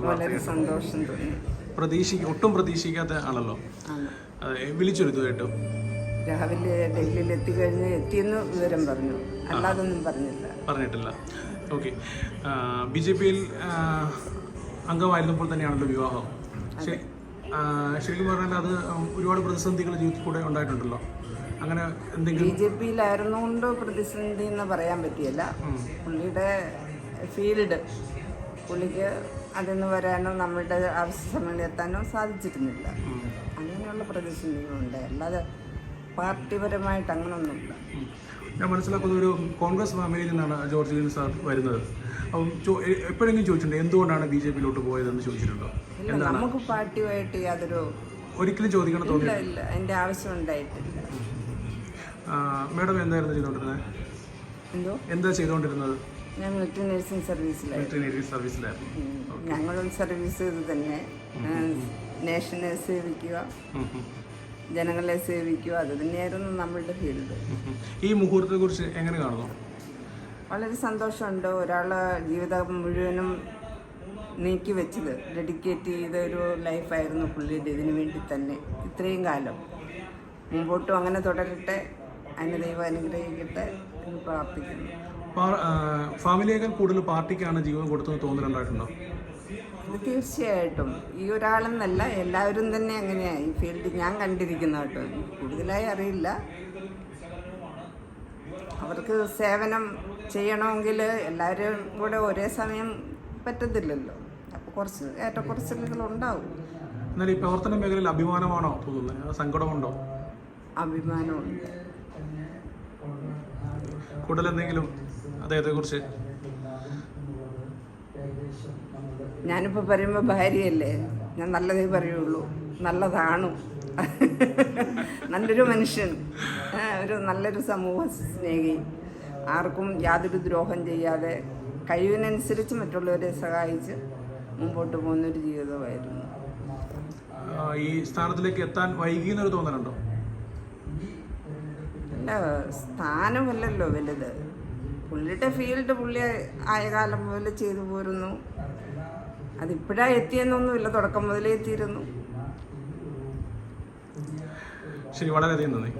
വളരെ സന്തോഷം തോന്നി. പ്രതീക്ഷിക്ക ഒട്ടും പ്രതീക്ഷിക്കാത്ത ആണല്ലോ വിളിച്ചൊരു ഇതുമായിട്ടും. രാവിലെ ഡൽഹിയിൽ എത്തിക്കഴിഞ്ഞ് എത്തിയെന്ന് വിവരം പറഞ്ഞു. അല്ലാതൊന്നും പറഞ്ഞില്ല. പറഞ്ഞിട്ടില്ല. ഓക്കെ. ബി ജെ പിയിൽ അംഗമായിരുന്നപ്പോൾ തന്നെയാണല്ലോ വിവാഹം. ശരിക്കും പറഞ്ഞാൽ അത് ഒരുപാട് പ്രതിസന്ധികൾ ജീവിതത്തിൽ കൂടെ ഉണ്ടായിട്ടുണ്ടല്ലോ. അങ്ങനെ എന്തെങ്കിലും ബി ജെ പിയിലായിരുന്നുകൊണ്ട് പ്രതിസന്ധി എന്ന് പറയാൻ പറ്റിയല്ല. പുള്ളിയുടെ ഫീൽഡ് പുള്ളിക്ക് അതിന്ന് വരാനോ നമ്മളുടെ ആവശ്യ സമയങ്ങളിൽ എത്താനോ സാധിച്ചിരുന്നില്ല. അങ്ങനെയുള്ള പ്രതിസന്ധികളുണ്ട് അല്ലാതെ പാർട്ടിപരമായിട്ട് അങ്ങനൊന്നുമില്ല. ഞാൻ മനസ്സിലാക്കുന്ന ഒരു കോൺഗ്രസ് ഫാമിലിയിൽ നിന്നാണ് ജോർജ് ലിൻ സാർ വരുന്നത്. അപ്പം എപ്പോഴെങ്കിലും ചോദിച്ചിട്ടുണ്ട്? എന്തുകൊണ്ടാണ് ബി ജെ പിയിലോട്ട് പോയതെന്ന് ചോദിച്ചിട്ടുണ്ടോ? നമുക്ക് പാർട്ടിയുമായിട്ട് യാതൊരു ഒരിക്കലും ചോദിക്കണം തോന്നിയില്ല എന്റെ ആവശ്യം ഉണ്ടായിട്ടില്ല. മാഡം എന്തായിരുന്നു ചെയ്തുകൊണ്ടിരുന്നത്? എന്തോ? എന്താ ചെയ്തുകൊണ്ടിരുന്നത്? ഞാൻ മിലിറ്ററി നഴ്സിംഗ് സർവീസിലായിരുന്നു. ഞങ്ങളും സർവീസ് ഇത് തന്നെ. നേഷനെ സേവിക്കുക. ഉം, ഉം, ജനങ്ങളെ സേവിക്കുക. അത് തന്നെയായിരുന്നു നമ്മളുടെ ഫീൽഡ്. ഈ മുഹൂർത്തത്തെ കുറിച്ച് എങ്ങനെ കാണുന്നു? വളരെ സന്തോഷമുണ്ട്. ഒരാളെ ജീവിതം മുഴുവനും നീക്കി വെച്ചത് ഡെഡിക്കേറ്റ് ചെയ്ത ഒരു ലൈഫായിരുന്നു പുള്ളിയുടെ ഇതിനു വേണ്ടി തന്നെ. ഇത്രയും കാലം. മുമ്പോട്ടും അങ്ങനെ തുടരട്ടെ. അതിന് ദൈവം അനുഗ്രഹിക്കട്ടെ എന്ന് പ്രാർത്ഥിക്കുന്നു. ഫാമിലിയേക്കാൾ കൂടുതൽ പാർട്ടിക്കാണ് ജീവൻ കൊടുത്തെന്ന് തോന്നലുണ്ടായിട്ടുണ്ടോ ഇത് തീർച്ചയായിട്ടും. ഈ ഒരാളെന്നല്ല എല്ലാവരും തന്നെ അങ്ങനെയാണ് ഈ ഫീൽഡ് ഞാൻ കണ്ടിരിക്കുന്ന കേട്ടോ. കൂടുതലായി അറിയില്ല. അവർക്ക് സേവനം ചെയ്യണമെങ്കിൽ എല്ലാവരും കൂടെ ഒരേ സമയം പറ്റത്തില്ലല്ലോ. അപ്പോൾ കുറച്ച് ഏറ്റക്കുറച്ചിലുകൾ ഉണ്ടാവും. എന്നാൽ ഈ പ്രവർത്തന മേഖലയിൽ അഭിമാനമാണോ തോന്നുന്നത്? സങ്കടമുണ്ടോ? അഭിമാനമുണ്ട്. കൂടുതൽ എന്തെങ്കിലും അദ്ദേഹത്തെ കുറിച്ച് ഞാനിപ്പോൾ പറയുമ്പോൾ ഭാര്യയല്ലേ? ഞാൻ നല്ലതേ പറയുള്ളൂ. നല്ലതാണു. നല്ലൊരു മനുഷ്യൻ. ഒരു നല്ലൊരു സമൂഹ സ്നേഹി. ആർക്കും യാതൊരു ദ്രോഹം ചെയ്യാതെ കഴിവിനനുസരിച്ച് മറ്റുള്ളവരെ സഹായിച്ച് മുമ്പോട്ട് പോകുന്നൊരു ജീവിതമായിരുന്നു. ഈ സ്ഥാനത്തിലേക്ക് എത്താൻ വൈകിയെന്നൊരു തോന്നലുണ്ടോ? അല്ല സ്ഥാനമല്ലല്ലോ വലുത്. പുള്ളിയുടെ ഫീൽഡ് പുള്ളി ആയ കാലം മുതൽ ചെയ്തു പോരുന്നു. അതിപ്പോഴാ എത്തിയെന്നൊന്നുമില്ല തുടക്കം മുതലേ എത്തിയിരുന്നു. ശരി വളരെയധികം നന്ദി.